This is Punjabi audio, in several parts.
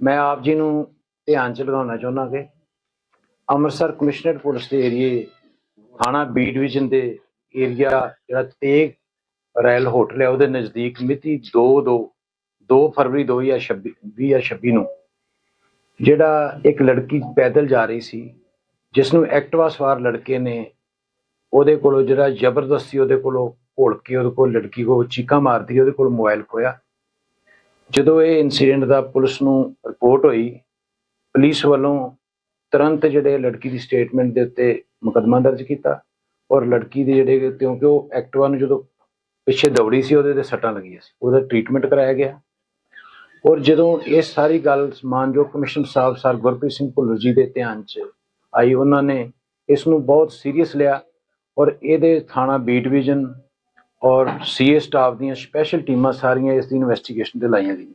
ਮੈਂ ਆਪ ਜੀ ਨੂੰ ਧਿਆਨ ਚ ਲਗਾਉਣਾ ਚਾਹੁੰਦਾ ਕਿ ਅੰਮ੍ਰਿਤਸਰ ਕਮਿਸ਼ਨਰੇਟ ਪੁਲਿਸ ਦੇ ਏਰੀਏ, ਥਾਣਾ ਬੀ ਡਿਵੀਜ਼ਨ ਦੇ ਏਰੀਆ, ਜਿਹੜਾ ਤੇਗ ਰੈਲ ਹੋਟਲ ਹੈ, ਉਹਦੇ ਨਜ਼ਦੀਕ ਮਿਤੀ 2 2 2 ਫਰਵਰੀ 2026 2026 ਨੂੰ ਜਿਹੜਾ ਇੱਕ ਲੜਕੀ ਪੈਦਲ ਜਾ ਰਹੀ ਸੀ ਜਿਸ ਨੂੰ ਐਕਟਿਵਾ ਸਵਾਰ ਲੜਕੇ ਨੇ ਉਹਦੇ ਕੋਲੋਂ ਜਿਹੜਾ ਜ਼ਬਰਦਸਤੀ ਉਹਦੇ ਕੋਲੋਂ ਘੋਲ ਕੇ, ਉਹਦੇ ਕੋਲ ਲੜਕੀ ਕੋਲ ਚੀਕਾਂ ਮਾਰਦੀ, ਉਹਦੇ ਕੋਲ ਮੋਬਾਈਲ ਖੋਇਆ ਜਦੋਂ ਇਹ ਇਨਸੀਡੈਂਟ ਦਾ ਪੁਲਿਸ ਨੂੰ ਰਿਪੋਰਟ ਹੋਈ ਪੁਲਿਸ ਵੱਲੋਂ ਤੁਰੰਤ ਜਿਹੜੇ ਲੜਕੀ ਦੀ ਸਟੇਟਮੈਂਟ ਦੇ ਉੱਤੇ ਮੁਕੱਦਮਾ ਦਰਜ ਕੀਤਾ ਔਰ ਲੜਕੀ ਦੇ ਜਿਹੜੇ ਕਿਉਂਕਿ ਉਹ ਐਕਟਿਵਾ ਨੂੰ ਜਦੋਂ ਪਿੱਛੇ ਦੌੜੀ ਸੀ, ਉਹਦੇ ਤੇ ਸੱਟਾਂ ਲੱਗੀਆਂ ਸੀ, ਉਹਦਾ ਟ੍ਰੀਟਮੈਂਟ ਕਰਾਇਆ ਗਿਆ। ਔਰ ਜਦੋਂ ਇਹ ਸਾਰੀ ਗੱਲ ਮਾਨਯੋਗ ਕਮਿਸ਼ਨ ਸਾਹਿਬ ਸਰ ਗੁਰਪ੍ਰੀਤ ਸਿੰਘ ਭੁੱਲਰ ਜੀ ਦੇ ਧਿਆਨ 'ਚ ਆਈ, ਉਹਨਾਂ ਨੇ ਇਸ ਨੂੰ ਬਹੁਤ ਸੀਰੀਅਸ ਲਿਆ ਔਰ ਇਹਦੇ ਥਾਣਾ ਬੀ ਡਿਵੀਜ਼ਨ ਔਰ ਸੀਏ ਸਟਾਫ ਦੀਆਂ ਸਪੈਸ਼ਲ ਟੀਮਾਂ ਸਾਰੀਆਂ ਇਸ ਦੀ ਇਨਵੈਸਟੀਗੇਸ਼ਨ ਤੇ ਲਾਈਆਂ ਗਈਆਂ।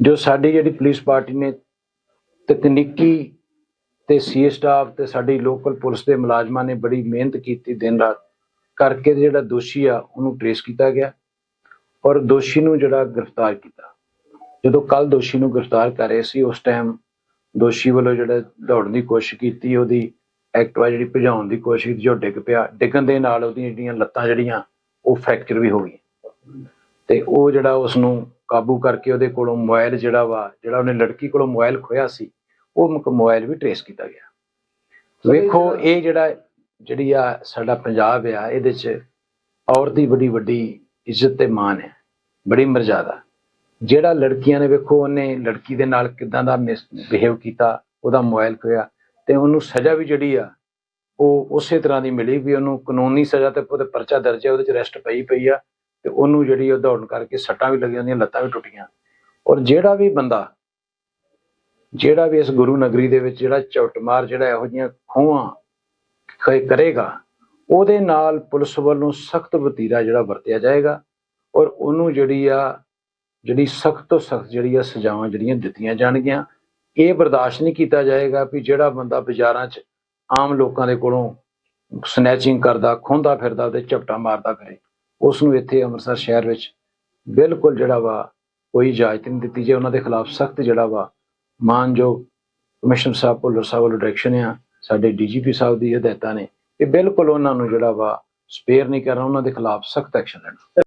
ਜੋ ਸਾਡੀ ਜਿਹੜੀ ਪੁਲਿਸ ਪਾਰਟੀ ਨੇ ਤਕਨੀਕੀ ਤੇ ਸੀਏ ਸਟਾਫ ਤੇ ਸਾਡੀ ਲੋਕਲ ਪੁਲਿਸ ਦੇ ਮੁਲਾਜ਼ਮਾਂ ਨੇ ਬੜੀ ਮਿਹਨਤ ਕੀਤੀ ਦਿਨ ਰਾਤ, ਕਰਕੇ ਜਿਹੜਾ ਦੋਸ਼ੀ ਆ, ਉਹਨੂੰ ਟ੍ਰੇਸ ਕੀਤਾ ਗਿਆ ਔਰ ਦੋਸ਼ੀ ਨੂੰ ਜਿਹੜਾ ਗ੍ਰਿਫਤਾਰ ਕੀਤਾ। ਜਦੋਂ ਕੱਲ ਦੋਸ਼ੀ ਨੂੰ ਗ੍ਰਿਫਤਾਰ ਕਰ ਰਹੇ ਸੀ, ਉਸ ਟਾਈਮ ਦੋਸ਼ੀ ਵੱਲੋਂ ਜਿਹੜਾ ਦੌੜਨ ਦੀ ਕੋਸ਼ਿਸ਼ ਕੀਤੀ, ਉਹਦੀ ਐਕਟਵਾ ਜਿਹੜੀ ਭਜਾਉਣ ਦੀ ਕੋਸ਼ਿਸ਼ ਕੀਤੀ, ਜੋ ਡਿੱਗ ਪਿਆ, ਡਿੱਗਣ ਦੇ ਨਾਲ ਉਹਦੀਆਂ ਜਿਹੜੀਆਂ ਲੱਤਾਂ ਜਿਹੜੀਆਂ ਉਹ ਫ੍ਰੈਕਚਰ ਵੀ ਹੋ ਗਈਆਂ ਤੇ ਉਹ ਜਿਹੜਾ ਉਸ ਨੂੰ ਕਾਬੂ ਕਰਕੇ ਉਹਦੇ ਕੋਲੋਂ ਮੋਬਾਈਲ ਜਿਹੜਾ ਵਾ ਜਿਹੜਾ ਉਹਨੇ ਲੜਕੀ ਕੋਲੋਂ ਮੋਬਾਈਲ ਖੋਇਆ ਸੀ ਉਹ ਮੋਬਾਈਲ ਵੀ ਟ੍ਰੇਸ ਕੀਤਾ ਗਿਆ। ਵੇਖੋ ਇਹ ਜਿਹੜਾ ਜਿਹੜੀ ਆ ਸਾਡਾ ਪੰਜਾਬ ਆ ਇਹਦੇ ਚ ਔਰਤ ਦੀ ਬੜੀ ਵੱਡੀ ਇੱਜ਼ਤ ਤੇ ਮਾਣ ਹੈ ਬੜੀ ਮਰਜ਼ਾਦਾ। ਜਿਹੜਾ ਲੜਕੀਆਂ ਨੇ ਵੇਖੋ ਉਹਨੇ ਲੜਕੀ ਦੇ ਨਾਲ ਕਿਦਾਂ ਦਾ ਬਿਹੇਵ ਕੀਤਾ ਉਹਦਾ ਮੋਬਾਈਲ ਖੋਇਆ ਤੇ ਉਹਨੂੰ ਸਜ਼ਾ ਵੀ ਜਿਹੜੀ ਆ ਉਹ ਉਸੇ ਤਰ੍ਹਾਂ ਦੀ ਮਿਲੀ ਵੀ ਉਹਨੂੰ ਕਾਨੂੰਨੀ ਸਜ਼ਾ ਤੇ ਉਹਦੇ ਪਰਚਾ ਦਰਜ ਹੈ, ਉਹਦੇ ਚ ਅਰੈਸਟ ਪਈ ਪਈ ਆ ਤੇ ਉਹਨੂੰ ਜਿਹੜੀ ਉਹ ਦੌੜਨ ਕਰਕੇ ਸੱਟਾਂ ਵੀ ਲੱਗੀਆਂ ਉਹਦੀਆਂ, ਲੱਤਾਂ ਵੀ ਟੁੱਟੀਆਂ। ਔਰ ਜਿਹੜਾ ਵੀ ਬੰਦਾ, ਜਿਹੜਾ ਵੀ ਇਸ ਗੁਰੂ ਨਗਰੀ ਦੇ ਵਿੱਚ ਜਿਹੜਾ ਚੌਟਮਾਰ ਜਿਹੜਾ ਇਹੋ ਜਿਹੀਆਂ ਖੋਹਾਂ ਕ- ਕਰੇਗਾ, ਉਹਦੇ ਨਾਲ ਪੁਲਿਸ ਵੱਲੋਂ ਸਖਤ ਵਤੀਰਾ ਜਿਹੜਾ ਵਰਤਿਆ ਜਾਏਗਾ ਔਰ ਉਹਨੂੰ ਜਿਹੜੀ ਆ, ਜਿਹੜੀ ਸਖਤ ਤੋਂ ਸਖਤ ਜਿਹੜੀ ਆ ਸਜ਼ਾਵਾਂ ਜਿਹੜੀਆਂ ਦਿੱਤੀਆਂ ਜਾਣਗੀਆਂ, ਇਹ ਬਰਦਾਸ਼ਤ ਨਹੀਂ ਕੀਤਾ ਜਾਏਗਾ ਵੀ ਜਿਹੜਾ ਬੰਦਾ ਬਾਜ਼ਾਰਾਂ 'ਚ ਆਮ ਲੋਕਾਂ ਦੇ ਕੋਲੋਂ ਸਨੈਚਿੰਗ ਕਰਦਾ, ਖੋਂਦਾ ਫਿਰਦਾ ਤੇ ਝਪਟਾ ਮਾਰਦਾ ਫਿਰੇ ਉਸ ਨੂੰ ਇੱਥੇ ਅੰਮ੍ਰਿਤਸਰ ਸ਼ਹਿਰ ਵਿੱਚ ਬਿਲਕੁਲ ਜਿਹੜਾ ਵਾ ਕੋਈ ਇਜਾਜ਼ਤ ਨਹੀਂ ਦਿੱਤੀ ਜੇ ਉਹਨਾਂ ਦੇ ਖਿਲਾਫ ਸਖਤ ਜਿਹੜਾ ਵਾ ਮਾਨਯੋਗ ਕਮਿਸ਼ਨਰ ਸਾਹਿਬ, ਭੁੱਲਰ ਸਾਹਿਬ ਵੱਲੋਂ ਡਾਇਰੈਕਸ਼ਨ ਆ, ਸਾਡੇ ਡੀਜੀਪੀ ਸਾਹਿਬ ਦੀ ਹਦਾਇਤਾਂ ਨੇ, ਇਹ ਬਿਲਕੁਲ ਉਹਨਾਂ ਨੂੰ ਜਿਹੜਾ ਵਾ ਸਪੇਅਰ ਨਹੀਂ ਕਰਨਾ, ਉਹਨਾਂ ਦੇ ਖਿਲਾਫ ਸਖਤ ਐਕਸ਼ਨ ਲੈਣਾ।